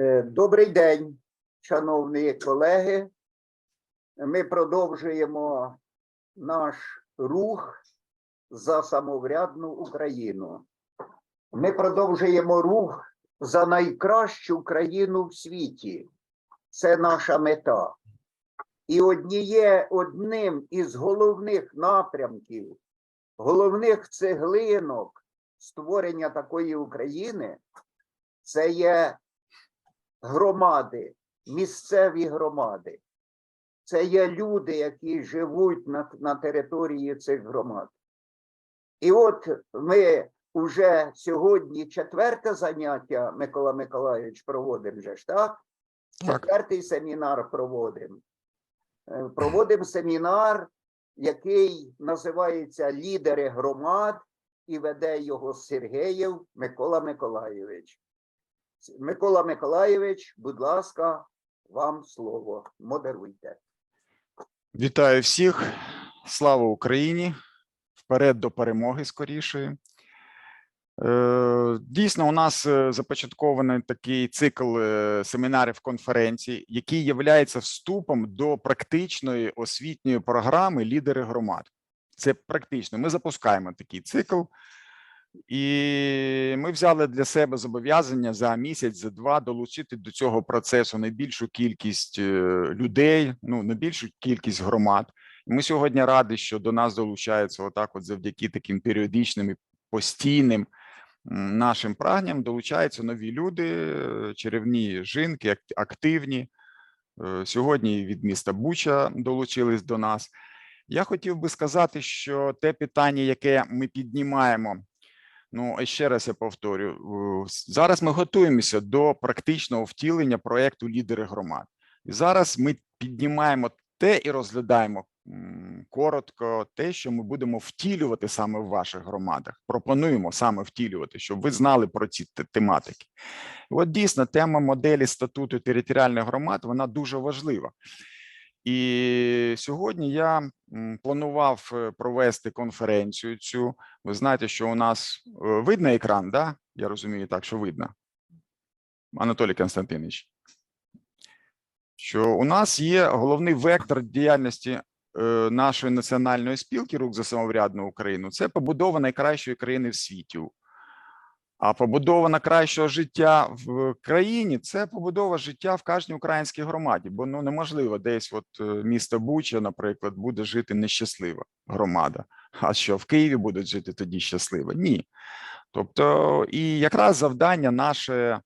Е, Добрий день, шановні колеги. Ми продовжуємо наш рух за самоврядну Україну. Ми продовжуємо рух за найкращу країну в світі. Це наша мета. І одніє, одним із головних напрямків, головних цеглинок створення такої України це є громади, місцеві громади. Це є люди, які живуть на, на території цих громад. І от ми вже сьогодні четверте заняття Микола Миколайович проводимо вже ж, так? Четвертий семінар проводимо. Е, Проводимо семінар, який називається Лідери громад, і веде його Сергеєв Микола Миколайович. Микола Миколайович, будь ласка, вам слово. Модеруйте. Вітаю всіх. Слава Україні! Вперед до перемоги скорішої. Е, Дійсно, у нас е, започаткований такий цикл е, семінарів конференцій, який є вступом до практичної освітньої програми Лідери громад. Це практично. Ми запускаємо такий цикл, і ми взяли для себе зобов'язання за місяць, за два долучити до цього процесу найбільшу кількість е, людей, ну найбільшу кількість громад. Ми сьогодні раді, що до нас долучаються отак, от завдяки таким періодичним і постійним нашим прагням долучаються нові люди, е, чарівні жінки, активні. Е, Сьогодні від міста Буча долучились до нас. Я хотів би сказати, що те питання, яке ми піднімаємо, ну ще раз я повторю: зараз ми готуємося до практичного втілення проекту Лідери громад. І зараз ми піднімаємо те і розглядаємо коротко те, що ми будемо втілювати саме в ваших громадах. Пропонуємо саме втілювати, щоб ви знали про ці тематики. От дійсно тема моделі статуту територіальних громад вона дуже важлива. І сьогодні я планував е, провести конференцію цю. Ви знаєте, що у нас е, видно екран, да? Я розумію так, що видно. Анатолій Константинович. Що у нас є головний вектор діяльності е, нашої національної спілки рук за самоврядну Україну. Це побудова найкращої країни в світі. А побудова на кращого життя в країні це побудова життя в кожній українській громаді. Бо ну неможливо десь, от е, місто Буча, наприклад, буде жити нещаслива громада. А що в Києві будуть жити тоді щасливо? Ні. Тобто, і якраз завдання наше,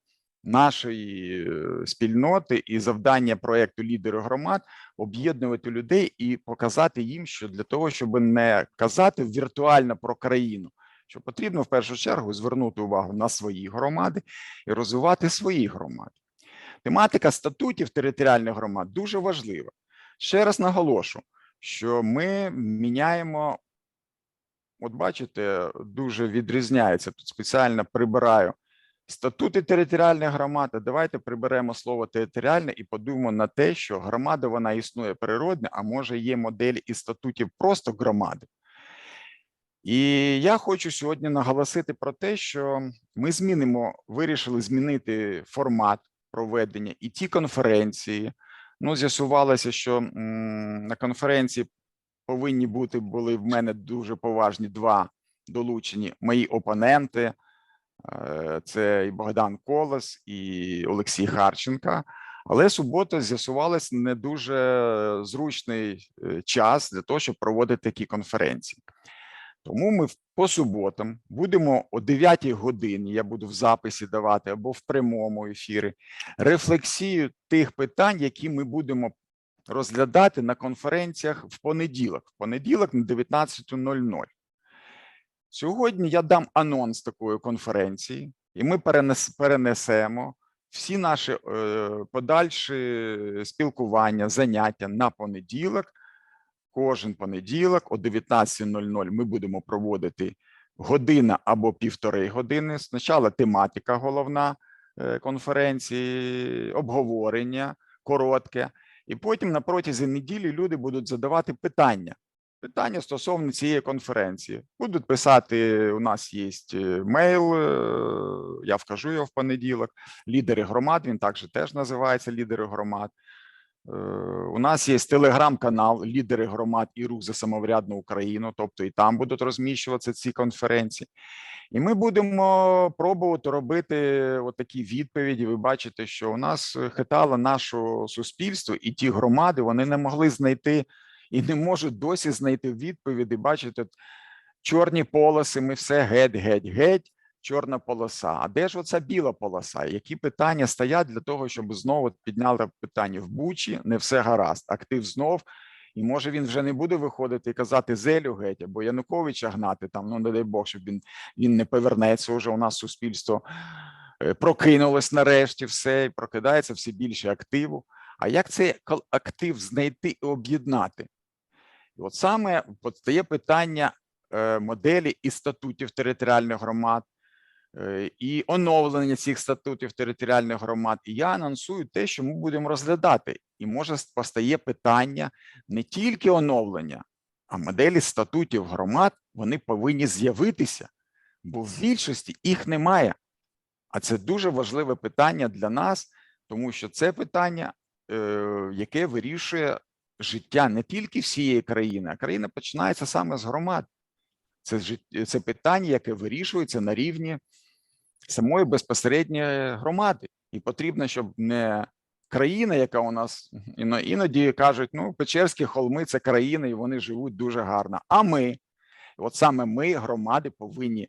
нашої е, спільноти і завдання проекту лідери громад об'єднувати людей і показати їм, що для того, щоб не казати віртуально про країну, що потрібно в першу чергу звернути увагу на свої громади і розвивати свої громади. Тематика статутів територіальних громад дуже важлива. Ще раз наголошу, що ми міняємо, от бачите, дуже відрізняється. Тут спеціально прибираю статути територіальних громад. а Давайте приберемо слово територіальне і подумаємо на те, що громада вона існує природне, а може є модель і статутів просто громади. І я хочу сьогодні наголосити про те, що ми змінимо, вирішили змінити формат проведення і ті конференції. Ну, з'ясувалося, що на конференції повинні бути були в мене дуже поважні два долучені мої опоненти. Е, Це і Богдан Колос, і Олексій Харченка. Але субота з'ясувалось не дуже зручний е, час для того, щоб проводити такі конференції. Тому ми по суботам будемо о 9 годині. Я буду в записі давати або в прямому ефірі рефлексію тих питань, які ми будемо розглядати на конференціях в понеділок. В понеділок на 19.00. Сьогодні я дам анонс такої конференції, і ми перенесемо всі наші е, подальші спілкування, заняття на понеділок. Кожен понеділок о 19.00 ми будемо проводити година або півтори години. Спочатку тематика головна е, конференції, обговорення коротке, і потім на протязі неділі люди будуть задавати питання. питання стосовно цієї конференції. Будуть писати, у нас є мейл, е, я вкажу його в понеділок. Лідери громад, він також теж називається Лідери громад. У нас є телеграм-канал Лідери громад і рух за самоврядну Україну, тобто і там будуть розміщуватися ці конференції. І ми будемо пробувати робити такі відповіді. Ви бачите, що у нас хитало наше суспільство, і ті громади вони не могли знайти і не можуть досі знайти відповіді. Бачите, чорні полоси, ми все геть, геть, геть, чорна полоса. А де ж оця біла полоса? Які питання стоять для того, щоб знову підняли питання в Бучі? Не все гаразд. Актив знов. І може він вже не буде виходити і казати Зелю геть або Януковича гнати там. Ну не дай Бог, щоб він, він не повернеться. Уже у нас суспільство е, прокинулось нарешті все, і прокидається все більше активу. А як цей актив знайти і об'єднати? І от саме постає питання е, моделі і статутів територіальних громад, і оновлення цих статутів територіальних громад. І я анонсую те, що ми будемо розглядати. І може постає питання не тільки оновлення, а моделі статутів громад вони повинні з'явитися, бо в більшості їх немає. А це дуже важливе питання для нас, тому що це питання, е, яке вирішує життя не тільки всієї країни, а країна починається саме з громад. Це, це питання, яке вирішується на рівні самої безпосередньої громади. І потрібно, щоб не країна, яка у нас іноді кажуть, ну, Печерські холми це країна, і вони живуть дуже гарно. А ми, от саме ми, громади, повинні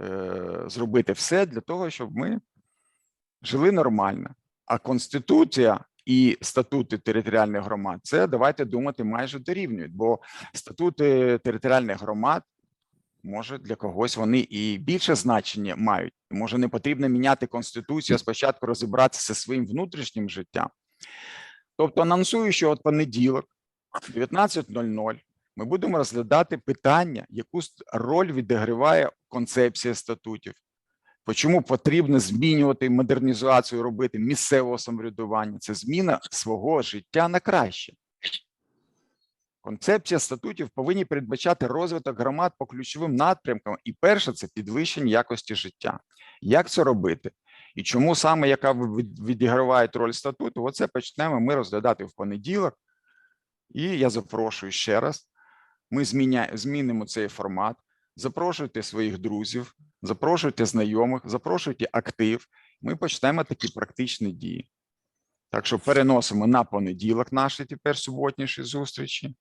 е, зробити все для того, щоб ми жили нормально. А Конституція і статути територіальних громад це давайте думати майже дорівнюють, бо статути територіальних громад може для когось вони і більше значення мають. Може, не потрібно міняти конституцію, а спочатку розібратися зі своїм внутрішнім життям. Тобто, анонсую, що от понеділок, 19.00, ми будемо розглядати питання, яку роль відіграває концепція статутів. Чому потрібно змінювати модернізацію, робити місцевого самоврядування? Це зміна свого життя на краще. Концепція статутів повинні передбачати розвиток громад по ключовим напрямкам. І перше це підвищення якості життя. Як це робити? І чому саме яка відіграває роль статуту? Оце почнемо ми розглядати в понеділок. І я запрошую ще раз. Ми зміня... змінимо цей формат. Запрошуйте своїх друзів, запрошуйте знайомих, запрошуйте актив. Ми почнемо такі практичні дії. Так що переносимо на понеділок наші тепер суботніші зустрічі.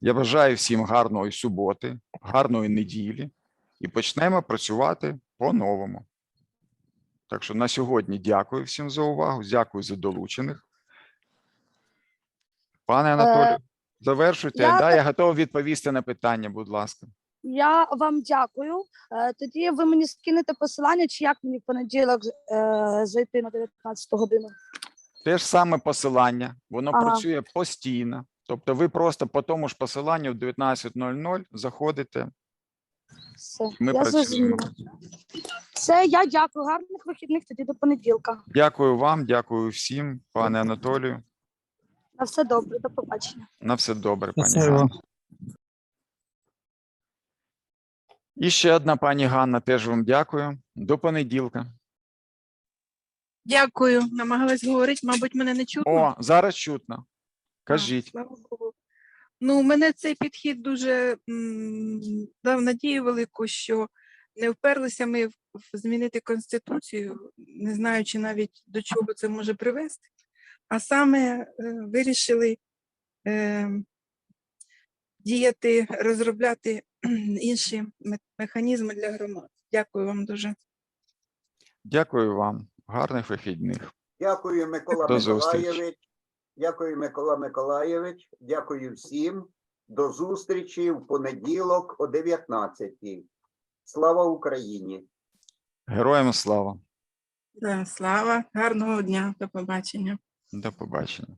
Я бажаю всім гарної суботи, гарної неділі і почнемо працювати по-новому. Так що на сьогодні дякую всім за увагу, дякую за долучених. Пане Анатолію, завершуйте. я да, я готовий відповісти на питання, будь ласка. Я вам дякую. Е, Тоді ви мені скинете посилання, чи як мені в понеділок е, зайти на 19 годину. Те ж саме посилання, воно Ага. працює постійно. Тобто ви просто по тому ж посиланню в 19.00 заходите, Все, ми я працюємо. зрозуміла. Все, я дякую. Гарних вихідних тоді до понеділка. Дякую вам, дякую всім, пане Анатолію. На все добре, до побачення. На все добре, пані Щасливо. Ганна. І ще одна пані Ганна, теж вам дякую. До понеділка. Дякую. Намагалась говорити, мабуть, мене не чутно. О, зараз чутно. Кажіть. слава Богу. Ну, мене цей підхід дуже м, дав надію велику, що не вперлися ми в в змінити конституцію, не знаючи навіть до чого це може привести, а саме е, вирішили е, діяти, розробляти інші механізми для громад. Дякую вам дуже. Дякую вам. Гарних вихідних. Дякую, Микола До зустрічі. Миколаєвич. Дякую, Микола Миколаєвич. Дякую всім. До зустрічі в понеділок о 19 Слава Україні! Героям слава. Героям слава, гарного дня, до побачення. До побачення.